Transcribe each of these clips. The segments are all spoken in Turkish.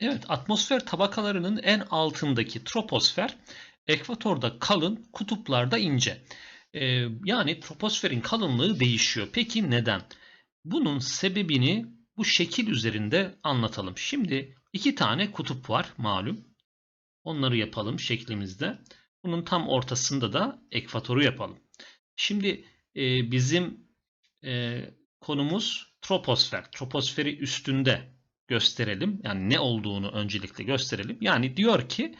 Evet, atmosfer tabakalarının en altındaki troposfer ekvatorda kalın, kutuplarda ince. Ee, yani troposferin kalınlığı değişiyor. Peki neden? Bunun sebebini bu şekil üzerinde anlatalım. Şimdi iki tane kutup var malum. Onları yapalım şeklimizde. Bunun tam ortasında da ekvatoru yapalım. Şimdi e, bizim e, konumuz troposfer. Troposferi üstünde gösterelim. Yani ne olduğunu öncelikle gösterelim. Yani diyor ki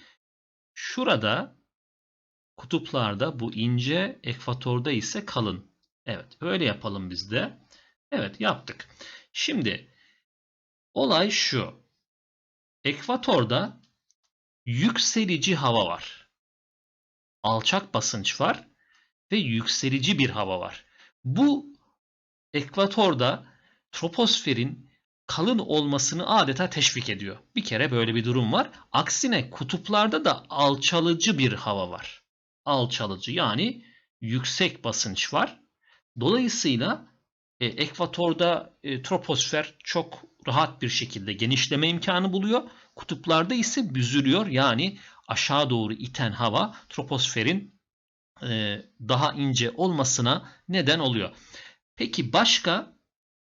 şurada kutuplarda bu ince, ekvatorda ise kalın. Evet, öyle yapalım biz de. Evet, yaptık. Şimdi olay şu. Ekvatorda yükselici hava var. Alçak basınç var ve yükselici bir hava var. Bu ekvatorda troposferin kalın olmasını adeta teşvik ediyor. Bir kere böyle bir durum var. Aksine kutuplarda da alçalıcı bir hava var. Alçalıcı yani yüksek basınç var. Dolayısıyla e, ekvatorda e, troposfer çok rahat bir şekilde genişleme imkanı buluyor. Kutuplarda ise büzülüyor. Yani aşağı doğru iten hava troposferin e, daha ince olmasına neden oluyor. Peki başka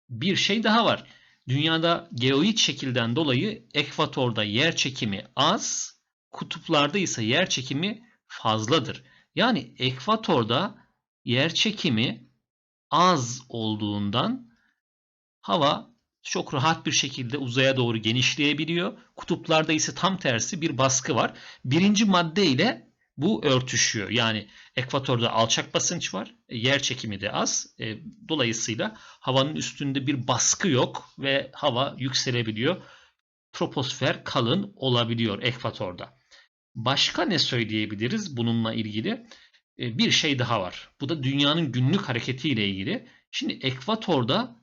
bir şey daha var. Dünyada geoid şekilden dolayı ekvatorda yer çekimi az, kutuplarda ise yer çekimi fazladır. Yani ekvatorda yer çekimi az olduğundan hava çok rahat bir şekilde uzaya doğru genişleyebiliyor. Kutuplarda ise tam tersi bir baskı var. Birinci madde ile bu örtüşüyor. Yani ekvatorda alçak basınç var, e, yer çekimi de az. E, dolayısıyla havanın üstünde bir baskı yok ve hava yükselebiliyor. Troposfer kalın olabiliyor ekvatorda. Başka ne söyleyebiliriz bununla ilgili? E, bir şey daha var. Bu da dünyanın günlük hareketiyle ilgili. Şimdi ekvatorda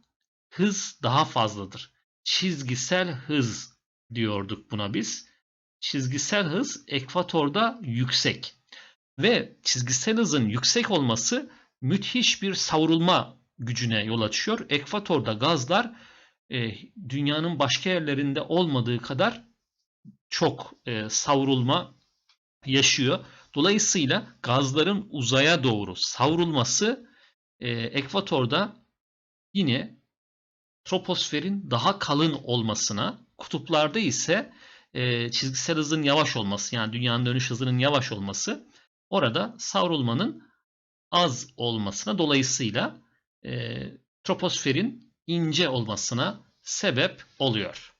hız daha fazladır. Çizgisel hız diyorduk buna biz. Çizgisel hız ekvatorda yüksek. Ve çizgisel hızın yüksek olması müthiş bir savrulma gücüne yol açıyor. Ekvatorda gazlar e, dünyanın başka yerlerinde olmadığı kadar çok e, savrulma yaşıyor. Dolayısıyla gazların uzaya doğru savrulması e, ekvatorda yine troposferin daha kalın olmasına, kutuplarda ise e, çizgisel hızın yavaş olması yani dünyanın dönüş hızının yavaş olması orada savrulmanın az olmasına dolayısıyla e, troposferin ince olmasına sebep oluyor.